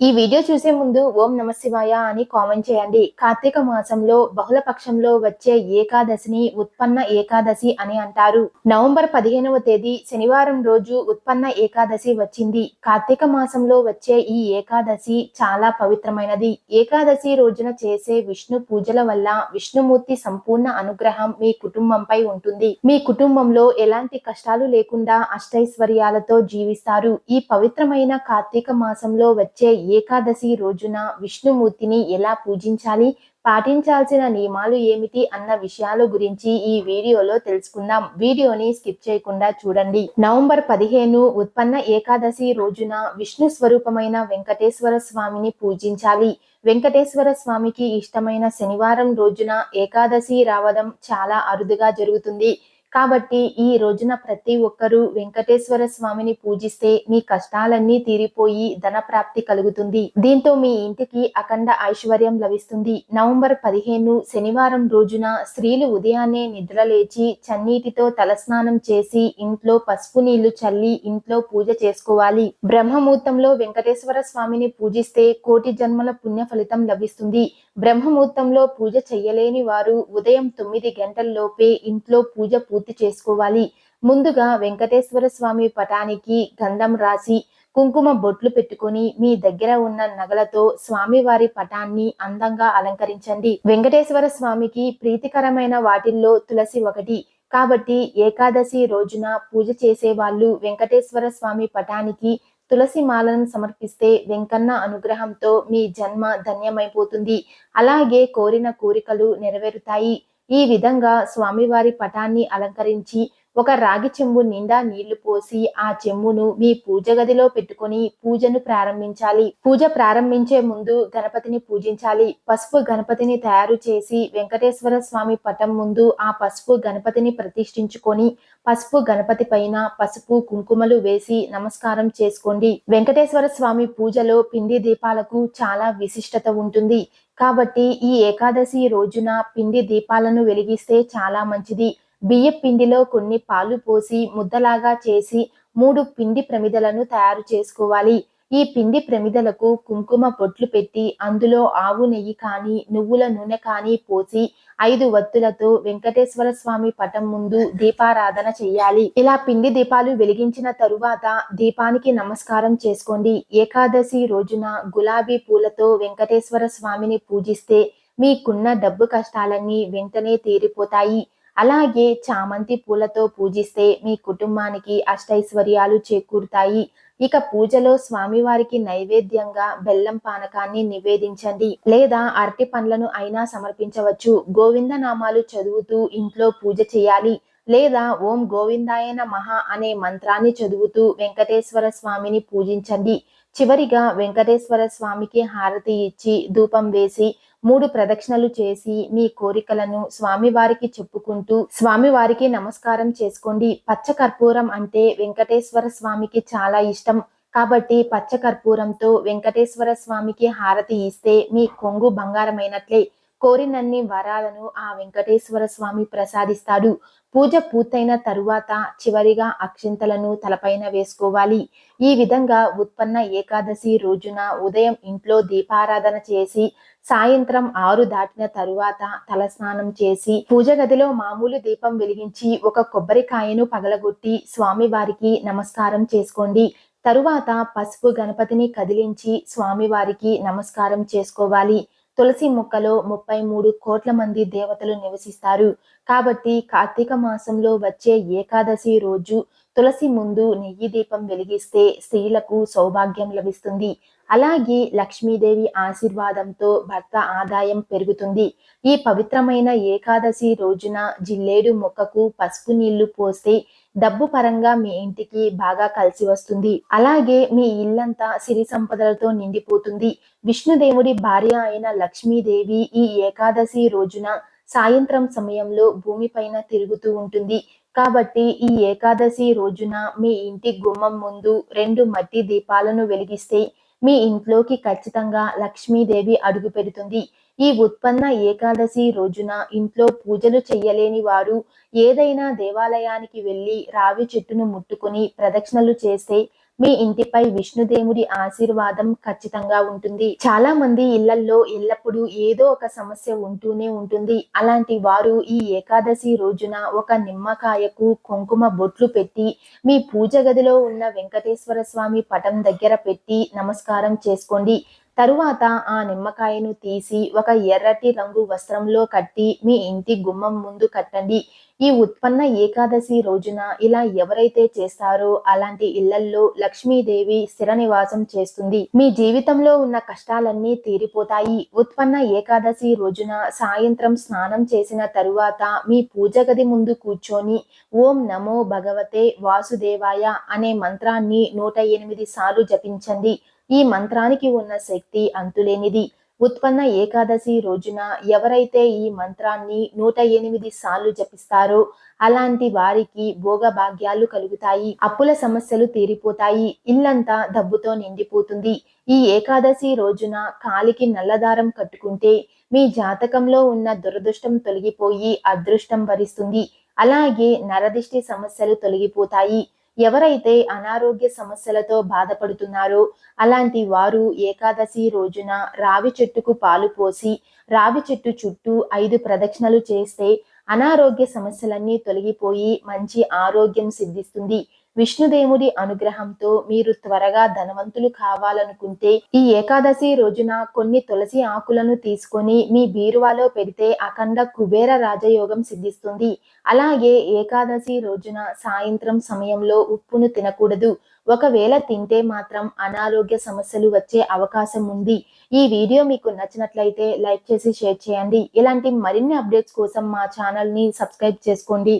ఈ వీడియో చూసే ముందు ఓం నమ శివాయ అని కామెంట్ చేయండి. కార్తీక మాసంలో బహుళ పక్షంలో వచ్చే ఏకాదశిని ఉత్పన్న ఏకాదశి అని అంటారు. నవంబర్ పదిహేనవ తేదీ శనివారం రోజు ఉత్పన్న ఏకాదశి వచ్చింది. కార్తీక మాసంలో వచ్చే ఈ ఏకాదశి చాలా పవిత్రమైనది. ఏకాదశి రోజున చేసే విష్ణు పూజల వల్ల విష్ణుమూర్తి సంపూర్ణ అనుగ్రహం మీ కుటుంబంపై ఉంటుంది. మీ కుటుంబంలో ఎలాంటి కష్టాలు లేకుండా అష్టైశ్వర్యాలతో జీవిస్తారు. ఈ పవిత్రమైన కార్తీక మాసంలో వచ్చే ఏకాదశి రోజున విష్ణుమూర్తిని ఎలా పూజించాలి? పాటించాల్సిన నియమాలు ఏమిటి? అన్న విషయాల గురించి ఈ వీడియోలో తెలుసుకుందాం. వీడియోని స్కిప్ చేయకుండా చూడండి. నవంబర్ పదిహేను ఉత్పన్న ఏకాదశి రోజున విష్ణు స్వరూపమైన వెంకటేశ్వర స్వామిని పూజించాలి. వెంకటేశ్వర స్వామికి ఇష్టమైన శనివారం రోజున ఏకాదశి రావడం చాలా అరుదుగా జరుగుతుంది. కాబట్టి ఈ రోజున ప్రతి ఒక్కరూ వెంకటేశ్వర స్వామిని పూజిస్తే మీ కష్టాలన్నీ తీరిపోయి ధన ప్రాప్తి కలుగుతుంది. దీంతో మీ ఇంటికి అఖండ ఐశ్వర్యం లభిస్తుంది. నవంబర్ పదిహేను శనివారం రోజున స్త్రీలు ఉదయాన్నే నిద్రలేచి చన్నీటితో తలస్నానం చేసి ఇంట్లో పసుపు నీళ్ళు చల్లి ఇంట్లో పూజ చేసుకోవాలి. బ్రహ్మముహూర్తంలో వెంకటేశ్వర స్వామిని పూజిస్తే కోటి జన్మల పుణ్య ఫలితం లభిస్తుంది. బ్రహ్మముహూర్తంలో పూజ చెయ్యలేని వారు ఉదయం తొమ్మిది గంటల్లోపే ఇంట్లో పూజ పూర్తి చేసుకోవాలి. ముందుగా వెంకటేశ్వర స్వామి పటానికి గంధం రాసి కుంకుమ బొట్లు పెట్టుకొని మీ దగ్గర ఉన్న నగలతో స్వామివారి పటాన్ని అందంగా అలంకరించండి. వెంకటేశ్వర స్వామికి ప్రీతికరమైన వాటిల్లో తులసి ఒకటి. కాబట్టి ఏకాదశి రోజున పూజ చేసే వాళ్ళు వెంకటేశ్వర స్వామి పటానికి తులసి మాలను సమర్పిస్తే వెంకన్న అనుగ్రహంతో మీ జన్మ ధన్యమైపోతుంది. అలాగే కోరిన కోరికలు నెరవేరుతాయి. ఈ విధంగా స్వామివారి పటాన్ని అలంకరించి ఒక రాగి చెంబు నిండా నీళ్ళు పోసి ఆ చెంబును మీ పూజ గదిలో పెట్టుకొని పూజను ప్రారంభించాలి. పూజ ప్రారంభించే ముందు గణపతిని పూజించాలి. పసుపు గణపతిని తయారు చేసి వెంకటేశ్వర స్వామి పటం ముందు ఆ పసుపు గణపతిని ప్రతిష్ఠించుకొని పసుపు గణపతి పైన పసుపు కుంకుమలు వేసి నమస్కారం చేసుకోండి. వెంకటేశ్వర స్వామి పూజలో పిండి దీపాలకు చాలా విశిష్టత ఉంటుంది. కాబట్టి ఈ ఏకాదశి రోజున పిండి దీపాలను వెలిగిస్తే చాలా మంచిది. బియ్య పిండిలో కొన్ని పాలు పోసి ముద్దలాగా చేసి మూడు పిండి ప్రమిదలను తయారు చేసుకోవాలి. ఈ పిండి ప్రమిదలకు కుంకుమ పొట్లు పెట్టి అందులో ఆవు నెయ్యి కానీ నువ్వుల నూనె కానీ పోసి ఐదు వత్తులతో వెంకటేశ్వర స్వామి పటం ముందు దీపారాధన చెయ్యాలి. ఇలా పిండి దీపాలు వెలిగించిన తరువాత దీపానికి నమస్కారం చేసుకోండి. ఏకాదశి రోజున గులాబీ పూలతో వెంకటేశ్వర స్వామిని పూజిస్తే మీకున్న డబ్బు కష్టాలన్నీ వెంటనే తీరిపోతాయి. అలాగే చామంతి పూలతో పూజిస్తే మీ కుటుంబానికి అష్టైశ్వర్యాలు చేకూరుతాయి. ఇక పూజలో స్వామివారికి నైవేద్యంగా బెల్లం పానకాన్ని నివేదించండి లేదా అరటి పండ్లను అయినా సమర్పించవచ్చు. గోవింద నామాలు చదువుతూ ఇంట్లో పూజ చేయాలి లేదా ఓం గోవిందాయన మహా అనే మంత్రాన్ని చదువుతూ వెంకటేశ్వర స్వామిని పూజించండి. చివరిగా వెంకటేశ్వర స్వామికి హారతి ఇచ్చి ధూపం వేసి మూడు ప్రదక్షిణలు చేసి మీ కోరికలను స్వామివారికి చెప్పుకుంటూ స్వామివారికి నమస్కారం చేసుకోండి. పచ్చ కర్పూరం అంటే వెంకటేశ్వర స్వామికి చాలా ఇష్టం. కాబట్టి పచ్చ కర్పూరంతో వెంకటేశ్వర స్వామికి హారతి ఇస్తే మీ కొంగు బంగారమైనట్లే. కోరినన్ని వరాలను ఆ వెంకటేశ్వర స్వామి ప్రసాదిస్తాడు. పూజ పూర్తయిన తరువాత చివరిగా అక్షింతలను తలపైన వేసుకోవాలి. ఈ విధంగా ఉత్పన్న ఏకాదశి రోజున ఉదయం ఇంట్లో దీపారాధన చేసి సాయంత్రం ఆరు దాటిన తరువాత తలస్నానం చేసి పూజ గదిలో మామూలు దీపం వెలిగించి ఒక కొబ్బరికాయను పగలగొట్టి స్వామివారికి నమస్కారం చేసుకోండి. తరువాత పసుపు గణపతిని కదిలించి స్వామివారికి నమస్కారం చేసుకోవాలి. తులసి మొక్కలో ముప్పై మూడు కోట్ల మంది దేవతలు నివసిస్తారు. కాబట్టి కార్తీక మాసంలో వచ్చే ఏకాదశి రోజు తులసి ముందు నెయ్యి దీపం వెలిగిస్తే స్త్రీలకు సౌభాగ్యం లభిస్తుంది. అలాగే లక్ష్మీదేవి ఆశీర్వాదంతో భర్త ఆదాయం పెరుగుతుంది. ఈ పవిత్రమైన ఏకాదశి రోజున జిల్లేడు మొక్కకు పసుపు నీళ్ళు పోస్తే డబ్బు పరంగా మీ ఇంటికి బాగా కలిసి వస్తుంది. అలాగే మీ ఇల్లంతా సిరి సంపదలతో నిండిపోతుంది. విష్ణుదేవుడి భార్య అయిన లక్ష్మీదేవి ఈ ఏకాదశి రోజున సాయంత్రం సమయంలో భూమిపైన తిరుగుతూ ఉంటుంది. కాబట్టి ఈ ఏకాదశి రోజున మీ ఇంటి గుమ్మం ముందు రెండు మట్టి దీపాలను వెలిగిస్తే మీ ఇంట్లోకి ఖచ్చితంగా లక్ష్మీదేవి అడుగు పెడుతుంది. ఈ ఉత్పన్న ఏకాదశి రోజున ఇంట్లో పూజలు చెయ్యలేని వారు ఏదైనా దేవాలయానికి వెళ్ళి రావి చెట్టును ముట్టుకుని ప్రదక్షిణలు చేస్తే మీ ఇంటిపై విష్ణుదేవుడి ఆశీర్వాదం ఖచ్చితంగా ఉంటుంది. చాలా మంది ఇళ్ళల్లో ఎల్లప్పుడూ ఏదో ఒక సమస్య ఉంటూనే ఉంటుంది. అలాంటి వారు ఈ ఏకాదశి రోజున ఒక నిమ్మకాయకు కుంకుమ బొట్లు పెట్టి మీ పూజ గదిలో ఉన్న వెంకటేశ్వర స్వామి పటం దగ్గర పెట్టి నమస్కారం చేసుకోండి. తరువాత ఆ నిమ్మకాయను తీసి ఒక ఎర్రటి రంగు వస్త్రంలో కట్టి మీ ఇంటి గుమ్మం ముందు కట్టండి. ఈ ఉత్పన్న ఏకాదశి రోజున ఇలా ఎవరైతే చేస్తారో అలాంటి ఇళ్ళల్లో లక్ష్మీదేవి స్థిర నివాసం చేస్తుంది. మీ జీవితంలో ఉన్న కష్టాలన్నీ తీరిపోతాయి. ఉత్పన్న ఏకాదశి రోజున సాయంత్రం స్నానం చేసిన తరువాత మీ పూజ గది ముందు కూర్చొని ఓం నమో భగవతే వాసుదేవాయ అనే మంత్రాన్ని నూట ఎనిమిది సార్లు జపించండి. ఈ మంత్రానికి ఉన్న శక్తి అంతులేనిది. ఉత్పన్న ఏకాదశి రోజున ఎవరైతే ఈ మంత్రాన్ని నూట ఎనిమిది సార్లు జపిస్తారో అలాంటి వారికి భోగభాగ్యాలు కలుగుతాయి. అప్పుల సమస్యలు తీరిపోతాయి. ఇల్లంతా డబ్బుతో నిండిపోతుంది. ఈ ఏకాదశి రోజున కాలికి నల్లదారం కట్టుకుంటే మీ జాతకంలో ఉన్న దురదృష్టం తొలగిపోయి అదృష్టం భరిస్తుంది. అలాగే నరదిష్టి సమస్యలు తొలగిపోతాయి. ఎవరైతే అనారోగ్య సమస్యలతో బాధపడుతున్నారో అలాంటి వారు ఏకాదశి రోజున రావి చెట్టుకు పాలు పోసి రావి చెట్టు చుట్టూ ఐదు ప్రదక్షిణలు చేస్తే అనారోగ్య సమస్యలన్నీ తొలగిపోయి మంచి ఆరోగ్యం సిద్ధిస్తుంది. విష్ణుదేవుడి అనుగ్రహంతో మీరు త్వరగా ధనవంతులు కావాలనుకుంటే ఈ ఏకాదశి రోజున కొన్ని తులసి ఆకులను తీసుకొని మీ బీరువాలో పెడితే అఖండ కుబేర రాజయోగం సిద్ధిస్తుంది. అలాగే ఏకాదశి రోజున సాయంత్రం సమయంలో ఉప్పును తినకూడదు. ఒకవేళ తింటే మాత్రం అనారోగ్య సమస్యలు వచ్చే అవకాశం ఉంది. ఈ వీడియో మీకు నచ్చినట్లయితే లైక్ చేసి షేర్ చేయండి. ఇలాంటి మరిన్ని అప్డేట్స్ కోసం మా ఛానల్ని సబ్స్క్రైబ్ చేసుకోండి.